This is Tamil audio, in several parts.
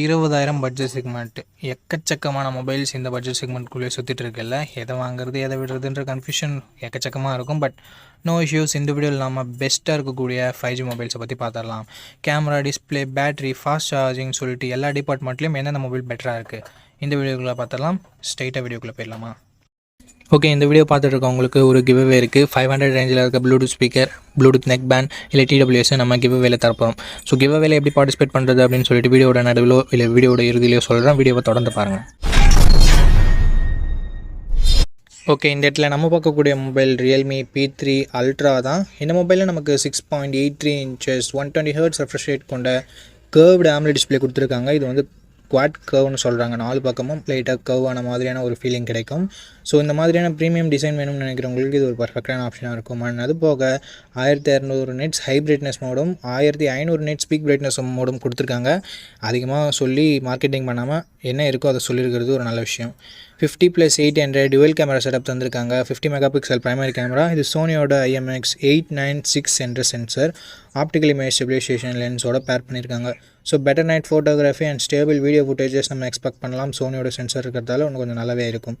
இருபதாயிரம் பட்ஜெட் செக்மெண்ட் எக்கச்சக்கமான மொபைல்ஸ் இந்த பட்ஜெட் செக்மெண்ட்குள்ளே சுற்றிட்டு இருக்குல்ல? எதை வாங்குறது எதை விடுறதுன்ற கன்ஃபியூஷன் எக்கச்சக்கமாக இருக்கும். பட் நோ இஷ்யூஸ் இந்த வீடியோ நம்ம பெஸ்ட்டாக இருக்கக்கூடிய ஃபைவ் ஜி மொபைல்ஸை பற்றி பார்த்துடலாம் camera display battery fast charging சொல்லிட்டு எல்லா டிபார்ட்மெண்ட்லேயும் என்னென்ன மொபைல் பெட்டராக இருக்குது இந்த வீடியோக்குள்ளே பார்த்துடலாம் ஸ்ட்ரைட்டாக வீடியோக்குள்ளே போயிடலாமா? ஓகே இந்த வீடியோ பார்த்துட்டு இருக்கவங்களுக்கு ஒரு கிவ்வே இருக்குது ஃபைவ் ஹண்ட்ரட் ரேஞ்சில் இருக்க Bluetooth speaker Bluetooth neck band இல்லை டிடபிள்யூஎஸ் நம்ம கிவ்வேல தரப்போம் ஸோ கிவ்வேல எப்படி பார்ட்டிசிபேட் பண்ணுறது அப்படின்னு சொல்லிட்டு வீடியோட நடுவிலோ இல்லை வீடியோட இறுதியிலையோ சொல்கிறேன் வீடியோவை தொடர்ந்து பாருங்கள் ஓகே இந்த இடத்துல நம்ம பார்க்கக்கூடிய mobile Realme P three ultra தான். இந்த மொபைலில் நமக்கு six point eight three inches one twenty hertz refresh rate கொண்ட கேர்வ்டு ஆம்லெட் டிஸ்பிளே கொடுத்துருக்காங்க. இது வந்து குவாட் கர்வ்னு சொல்கிறாங்க நாலு பக்கமும் லைட்டாக கர்வ் ஆன மாதிரியான ஒரு ஃபீலிங் கிடைக்கும். ஸோ இந்த மாதிரியான ப்ரீமியம் டிசைன் வேணும்னு நினைக்கிறவங்களுக்கு இது ஒரு பர்ஃபெக்டான ஆப்ஷனாக இருக்கும். அண்ட் அது போக ஆயிரத்தி இரநூறு நெட்ஸ் ஹை பிரைட்னஸ் மோடும் ஆயிரத்தி ஐநூறு நெட் ஸ்பீக் பிரைட்னஸ் மோடும் கொடுத்துருக்காங்க. அதிகமாக சொல்லி மார்க்கெட்டிங் பண்ணாமல் என்ன இருக்கோ அதை சொல்லியிருக்கிறது ஒரு நல்ல விஷயம். Fifty plus eight hundred dual camera setup தந்திருக்காங்க. Fifty mega pixel primary camera இது சோனியோட ஐஎம்எக்ஸ் எயிட் நைன் சிக்ஸ் என்ற சென்சர் ஆப்டிக்கல் இமேஜ் ஸ்டெபிலைசேஷன் லென்ஸோட பேர் பண்ணியிருக்காங்க so better night photography and stable video footages நம்ம எக்ஸ்பெக்ட் பண்ணலாம். சோனியோட சென்சர் இருக்கிறதால ஒன்று கொஞ்சம் நல்லாவே இருக்கும்.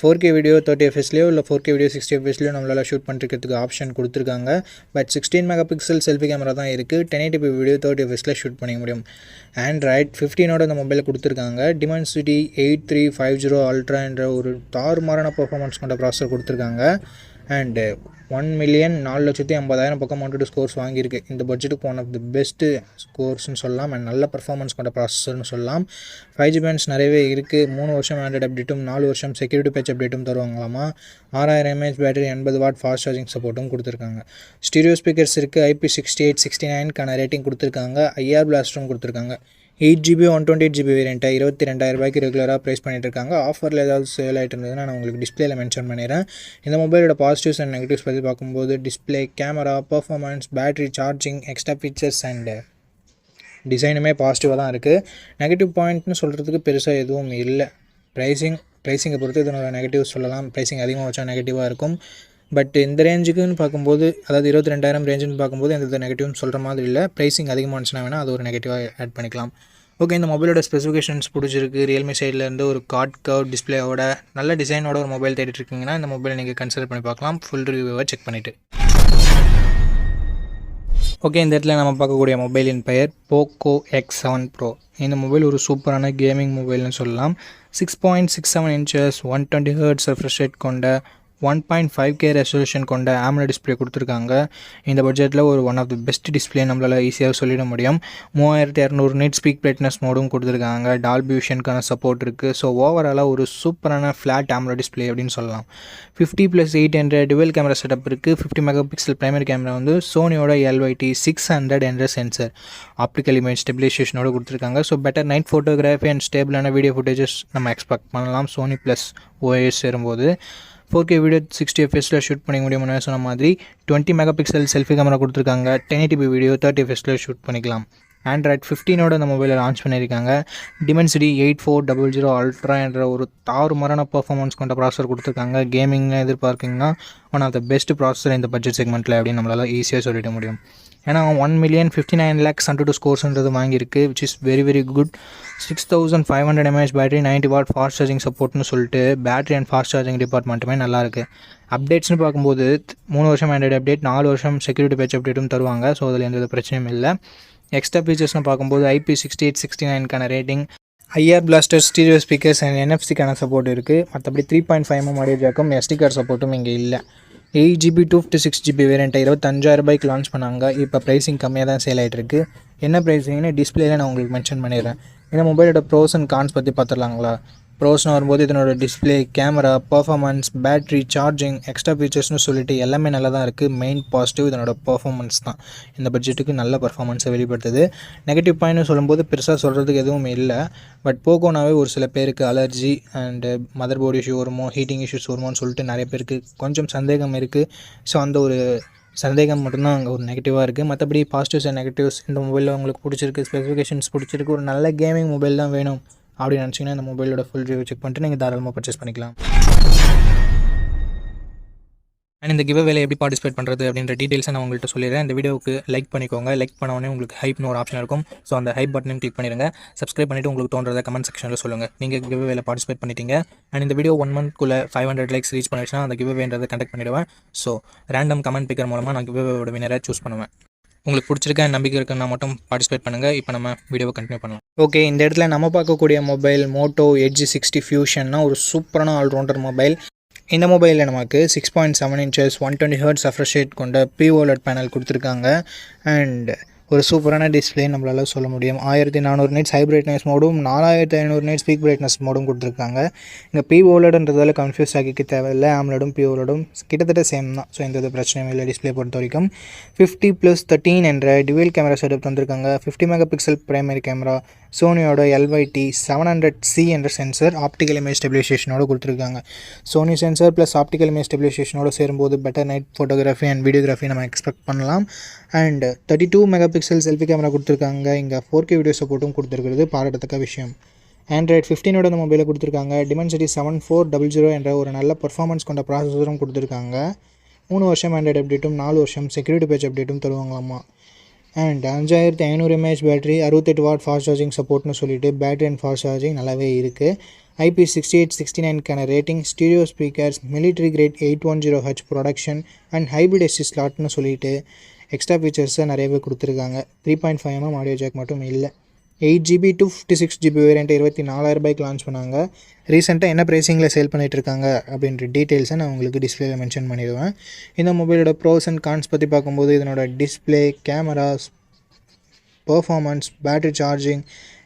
ஃபோர் கே வீடியோ தேர்ட்டி எஃப்எஸ்லேயோ இல்லை ஃபோர் கே வீடியோ சிக்ஸ்டி எஃப்எஸ்லேயோ நம்மளால் ஷூட் பண்ணுறதுக்கு ஆப்ஷன் கொடுத்துருக்காங்க. But sixteen megapixel selfie camera தான் இருக்குது டென் எயிட்டி வீடியோ தேர்ட்டி எஃப்எஸில் ஷூட் பண்ணிக்க முடியும். ஆண்ட்ராய்ட் ஃபிஃப்டீனோட இந்த மொபைல் கொடுத்துருக்காங்க. Dimensity eight three five zero ultra என்ற ஒரு தாறுமாறான பர்ஃபார்மன்ஸ் கொண்ட ப்ராசஸர் கொடுத்துருக்காங்க. அண்டு ஒன் மில்லியன் நாலு லட்சத்தி ஐம்பதாயிரம் பக்கம் மவுண்டட் ஸ்கோர்ஸ் வாங்கியிருக்கு. இந்த பட்ஜெட்டுக்கு ஒன் ஆஃப் தி பெஸ்ட்டு ஸ்கோர்ஸ்னு சொல்லலாம். அண்ட் நல்ல பர்ஃபார்மன்ஸ் கொண்ட ப்ராசஸர்னு சொல்லலாம். ஃபைவ் ஜி பேண்ட்ஸ் நிறையவே இருக்குது மூணு வருஷம் ஆண்ட்ராய்ட் அப்டேட்டும் நாலு வருஷம் செக்யூரிட்டி பேட்ச் அப்டேட்டும் தருவாங்களாமா? ஆறாயிரம் எம்ஏஹெச் பேட்டரி எண்பது வாட் ஃபாஸ்ட் சார்ஜிங் சப்போர்ட்டும் கொடுத்துருக்காங்க. ஸ்டீரியோ ஸ்பீக்கர்ஸ் இருக்குது ஐபி சிக்ஸ்டி எயிட் சிக்ஸ்டி நைனுக்கான ரேட்டிங் கொடுத்துருக்காங்க. ஐஆர் பிளாஸ்டரும் கொடுத்துருக்காங்க. Eight GB one twenty eight GB வேரியண்ட்டை இருபத்தி ரெண்டாயிரம் ரூபாய்க்கு ரெகுலராக ப்ரைஸ் பண்ணிட்டு இருக்காங்க ஆஃபரில் ஏதாவது சேல் ஆகிட்டு இருந்ததுன்னா நான் உங்களுக்கு டிஸ்பிளேல மென்ஷன் பண்ணிடுறேன். இந்த மொபைலோட பாசிட்டிவ்ஸ் அண்ட் நெகட்டிவ்ஸ் பற்றி பார்க்கும்போது display camera performance battery charging extra features and டிசைனுமே பாசிட்டிவாக தான் இருக்குது நெகட்டிவ் பாயிண்ட்னு சொல்கிறதுக்கு பெருசாக எதுவும் இல்லை. ப்ரைஸிங் ப்ரைஸிங்கை பொறுத்து இதனோட நெகட்டிவ் சொல்லலாம். ப்ரைஸிங் அதிகமாக வச்சா நெகட்டிவாக இருக்கும். பட் இந்த ரேஞ்சுக்குன்னு பார்க்கும்போது அதாவது இருபத்தி ரெண்டாயிரம் ரேஞ்சுன்னு பார்க்கும்போது எந்த நெகட்டிவ்னு சொல்கிற மாதிரி இல்லை. ப்ரைஸிங் அதிகமாக இருந்துச்சுன்னா வேணால் அது ஒரு நெகட்டிவாக ஆட் பண்ணிக்கலாம். ஓகே இந்த மொபைலோட ஸ்பெசிஃபிகேஷன்ஸ் பிடிச்சிருக்கு. ரியல்மி சைட்லேருந்து ஒரு காட் கவ் டிஸ்பிளேவோட நல்ல டிசைனோட ஒரு மொபைல் தேடிட்டு இருக்கீங்கன்னா இந்த மொபைல் நீங்கள் கன்சிடர் பண்ணி பார்க்கலாம். ஃபுல் ரிவ்யூவை செக் பண்ணிவிட்டு ஓகே இந்த இடத்துல நம்ம பார்க்கக்கூடிய மொபைலின் பெயர் போக்கோ எக்ஸ் செவன் ப்ரோ இந்த மொபைல் ஒரு சூப்பரான கேமிங் மொபைல்னு சொல்லலாம். Six point six seven inches one twenty hertz refresh rate கொண்ட one point five K resolution கொண்ட ஆம்ல டிஸ்பிளே கொடுத்துருக்காங்க. இந்த பட்ஜெட்டில் ஒரு one of the best display நம்மளால் ஈஸியாக சொல்லிட முடியும். மூவாயிரத்தி இரநூறு நீட் ஸ்பீக் பிரைட்னஸ் மோடும் கொடுத்துருக்காங்க. டால்பி விஷனுக்கான சப்போர்ட் இருக்குது ஸோ ஓவராலாக ஒரு சூப்பரான ஃப்ளாட் ஆம்ல டிஸ்பிளே அப்படின்னு சொல்லலாம். Fifty plus eight hundred dual camera setup இருக்குது fifty mega pixel primary camera வந்து சோனியோட எல்ஒய்டி சிக்ஸ் ஹண்ட்ரட் என்ற சென்சர் ஆப்டிக்கல் இமேஜ் ஸ்டெபிலைசேஷனோட கொடுத்துருக்காங்க. So better night photography and ஸ்டேபிளான video footages நம்ம எக்ஸ்பெக்ட் பண்ணலாம். சோனி ப்ளஸ் ஓஎஸ் சேரும்போது. ஃபோர் கே வீடியோ சிக்ஸ்டி எஃப்எஸில் ஷூட் பண்ணிக்க முடியும்னு சொன்ன மாதிரி twenty mega pixel selfie camera கொடுத்துருக்காங்க ten eighty P video thirty எஃப்எஸில் shoot பண்ணிக்கலாம். ஆண்ட்ராய்ட் ஃபிஃப்டீனோட அந்த மொபைலை லான்ச் பண்ணியிருக்காங்க. Dimensity eight four double zero ultra என்ற ஒரு தாறுமாறான பர்ஃபார்மன்ஸ் கொண்ட ப்ராசர் கொடுத்துருக்காங்க. கேமிங்னு எதிர்பார்க்கிங்கன்னா one of the best processor இந்த பட்ஜெட் செக்மெண்ட்டில் அப்படின்னு நம்மளால் ஈஸியாக சொல்லிட முடியும். ஏன்னா one million fifty nine lakhs hundred two ஸ்கோர்ஸ்ன்றது வாங்கியிருக்கு which is very very good six thousand five hundred mAh battery ninety watt fast charging சப்போர்ட்னு சொல்லிட்டு பேட்டரி அண்ட் ஃபாஸ்ட் சார்ஜிங் டிபார்ட்மெண்ட்டுமே நல்லாயிருக்கு அப்டேட்ஸ்னு பார்க்கும்போது மூணு வருஷம் ஆண்ட்ராய்டு அப்டேட் நாலு வருஷம் செக்யூரிட்டி பேட்ச் அப்டேட்டும் தருவாங்க. ஸோ அதில் எந்த பிரச்சனையும் இல்லை. எக்ஸ்ட்ரா ஃபீச்சர்ஸ்னு பார்க்கும்போது IP sixty eight sixty நைனுக்கான rating IR blaster stereo speakers and என்எஃப்சிக்கான support இருக்குது மற்றபடி three point five M audio ஜாக்கும் SD card சப்போர்ட்டும் இங்கே இல்லை. Eight GB two fifty six GB வேரியண்ட்டை இருபத்தஞ்சாயிரம் ரூபாய்க்கு லான்ச் பண்ணாங்க. இப்போ ப்ரைஸிங் கம்மியாக தான் சேல் ஆகிட்டுருக்கு என்ன ப்ரைஸிங்னு டிஸ்பிளேல நான் உங்களுக்கு மென்ஷன் பண்ணிடுறேன். இந்த மொபைலோட ப்ரோஸ் அண்ட் கான்ஸ் பற்றி பார்த்துடலாங்களா? ப்ரோஸ்னு வரும்போது இதனோட display camera performance battery charging extra ஃபீச்சர்ஸ்னு சொல்லிட்டு எல்லாமே நல்லா தான் இருக்குது மெயின் பாசிட்டிவ் இதனோட பர்ஃபாமன்ஸ் தான். இந்த பட்ஜெட்டுக்கு நல்ல பர்ஃபாமன்ஸை வெளிப்படுத்துது. நெகட்டிவ் பாயிண்ட்னு சொல்லும்போது பெருசாக சொல்கிறதுக்கு எதுவும் இல்லை. பட் போகோனாவே ஒரு சில பேருக்கு allergy and motherboard issue வருமோ ஹீட்டிங் இஷ்யூஸ் வருமோன்னு சொல்லிட்டு நிறைய பேருக்கு கொஞ்சம் சந்தேகம் இருக்குது ஸோ அந்த ஒரு சந்தேகம் மட்டும்தான் அங்கே ஒரு நெகட்டிவாக இருக்குது மற்றபடி பாசிட்டிவ்ஸ் அண்ட் நெகட்டிவ்ஸ் இந்த மொபைலில் உங்களுக்கு பிடிச்சிருக்கு ஸ்பெசிஃபிகேஷன்ஸ் பிடிச்சிருக்கு. ஒரு நல்ல கேமிங் மொபைல் தான் வேணும். அப்படின்னு நினச்சிங்கன்னா இந்த மொபைலோட ஃபுல் ரிவ்யூ செக் பண்ணிட்டு நீங்கள் தாராளமாக பர்ச்சேஸ் பண்ணிக்கலாம். அண்ட் இந்த கிவ் வேலை எப்படி பார்ட்டிசிபேட் பண்ணுறது அப்படின்ற டீட்டெயில்ஸை நான் உங்கள்கிட்ட சொல்லிடுறேன். இந்த வீடியோவுக்கு லைக் பண்ணிக்கோங்க. லைக் பண்ணவொன்னே உங்களுக்கு ஹைப்னு ஒரு ஆப்ஷன் இருக்கும். ஸோ அந்த ஹைப் பட்டனையும் கிளிக் பண்ணிடுங்க. சப்ஸ்கிரைப் பண்ணிவிட்டு உங்களுக்கு தோன்றதை கமெண்ட் செக்ஷனில் சொல்லுங்கள் நீங்கள் கிவ் வேலை பார்ட்டிசிபேட் பண்ணிட்டீங்க. அண்ட் இந்த வீடியோ ஒன் மந்த்க்குள்ளே ஃபைவ் ஹண்ட்ரட் லைக்ஸ் ரீச் பண்ணிடுச்சுன்னா அந்த கிவ் வேன்றதை கண்டக்ட் பண்ணிவிடுவேன் ஸோ ரேண்டம் கமெண்ட் பிக்கர் மூலமாக நான் கிவ் வேவோட வினரை சூஸ் பண்ணுவேன். உங்களுக்கு பிடிச்சிருக்க நம்பிக்கை இருக்குன்னா மட்டும் பார்ட்டிசிபேட் பண்ணுங்கள் இப்போ நம்ம வீடியோவை கண்டினியூ பண்ணலாம். ஓகே இந்த இடத்துல நம்ம பார்க்கக்கூடிய மொபைல் மோட்டோ எட்ஜ் சிக்ஸ்டி ஃபியூஷன்னா ஒரு சூப்பரான ஆல்ரவுண்டர் மொபைல் இந்த மொபைலில் நமக்கு six point seven inches one twenty hertz அஃப்ரஷேட் கொண்ட ப்ரீ ஓலட் பேனல் கொடுத்துருக்காங்க. அண்ட் ஒரு சூப்பரான டிஸ்பிளே நம்மளால் சொல்ல முடியும். ஆயிரத்தி நானூறு நைட்ஸ் ஹை பிரைட்னஸ் மோடும் நாலாயிரத்தி ஐநூறு நைட்ஸ் ஸ்பீக் பிரைட்னஸ் மோடும் கொடுத்துருக்காங்க. இங்கே பி ஓலடுன்றதால கன்ஃபியூஸ் ஆகிக்க தேவையில்லை. ஆம்லடும் பி ஓலடும் கிட்டத்தட்ட சேம் தான். ஸோ எந்த பிரச்சனையும் இல்லை டிஸ்பிளே பொறுத்த வரைக்கும். ஃபிஃப்டி ப்ளஸ் தேர்ட்டீன் என்ற டியூவல் கேமரா செட்டப் தந்திருக்காங்க. Fifty mega pixel primary camera சோனியோட எல்வைடி செவன் ஹண்ட்ரட் சி என்ற சென்சர் ஆப்டிக்கல் இமேஜ் ஸ்டெபிலைசேஷனோட கொடுத்துருக்காங்க. Sony sensor plus optical image ஸ்டெபிலைசேஷனோட சேரும்போது better night photography and videography நம்ம எக்ஸ்பெக்ட் பண்ணலாம். And thirty two megapixel selfie camera கொடுத்துருக்காங்க. இங்கே ஃபோர் கே வீடியோ சப்போர்ட்டும் கொடுத்துருக்கிறது. பாராட்டத்தக்க விஷயம். ஆண்ட்ராய்ட் ஃபிஃப்டீனோட இந்த மொபைலை கொடுத்துருக்காங்க. Dimensity seven four double zero என்ற ஒரு நல்ல பர்ஃபார்மன்ஸ் கொண்ட ப்ராசஸரும் கொடுத்துருக்காங்க. மூணு வருஷம் ஆண்ட்ராய்டு அப்டேட்டும் நாலு வருஷம் செக்யூரிட்டி பேஜ் அப்டேட்டும் தருவாங்களாமா? அண்ட் அஞ்சாயிரத்தி ஐநூறு எம்ஏஹெச் பேட்டரி அறுபத்தெட்டு வாட் ஃபாஸ்ட் சார்ஜிங் சப்போர்ட்னு சொல்லிட்டு பேட்டரி அண்ட் ஃபாஸ்ட் சார்ஜிங் நல்லாவே இருக்குது IP sixty eight sixty நைனுக்கான rating stereo speakers military grade eight one zero H protection and hybrid SD ஸ்லாட்னு சொல்லிட்டு எக்ஸ்ட்ரா ஃபீச்சர்ஸை நிறையவே கொடுத்துருக்காங்க. Three point five mm audio jack மட்டும் இல்லை. Eight GB two fifty six GB variant இருபத்தி நாலாயிரம் ரூபாய்க்கு லான்ச் பண்ணாங்க. ரீசெண்டாக என்ன ப்ரைஸிங்கில் சேல் பண்ணிட்டு இருக்காங்க அப்படின்ற டீட்டெயில்ஸை நான் உங்களுக்கு டிஸ்பிளேல மென்ஷன் பண்ணிடுவேன். இந்த மொபைலோட ப்ரோஸ் அண்ட் கான்ஸ் பற்றி பார்க்கும்போது இதனோட display cameras performance battery charging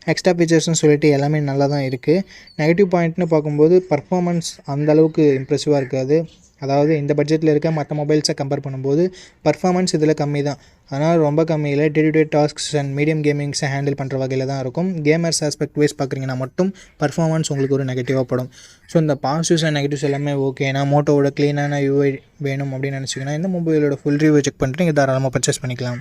extra ஃபீச்சர்ஸ்னு சொல்லிட்டு எல்லாமே நல்லா தான் இருக்குது நெகட்டிவ் பாயிண்ட்னு பார்க்கும்போது பர்ஃபாமன்ஸ் அந்தளவுக்கு இம்ப்ரெசிவாக இருக்காது. அதாவது இந்த பட்ஜெட்டில் இருக்க மற்ற மொபைல்ஸை கம்பேர் பண்ணும்போது பர்ஃபாமன்ஸ் இதில் கம்மி தான் அதனால் ரொம்ப கம்மியில் day to day tasks and medium கேமிங்ஸை handle பண்ணுற வகையில் தான் இருக்கும். கேமர்ஸ் ஆஸ்பெக்ட் வைஸ் பார்க்குறீங்கன்னா மட்டும் பர்ஃபாமன்ஸ் உங்களுக்கு ஒரு நெகட்டிவாக படும். ஸோ இந்த பாசிட்டிவ்ஸ் அண்ட் நெகட்டிவ்ஸ் எல்லாமே ஓகே மோட்டோவோட க்ளீனான யூஐ வேணும் அப்படின்னு நினச்சிங்கன்னா இந்த மொபைலோட ஃபுல் ரிவ்யூ செக் பண்ணிட்டு நீங்கள் தாராளமாக பர்ச்சேஸ் பண்ணிக்கலாம்.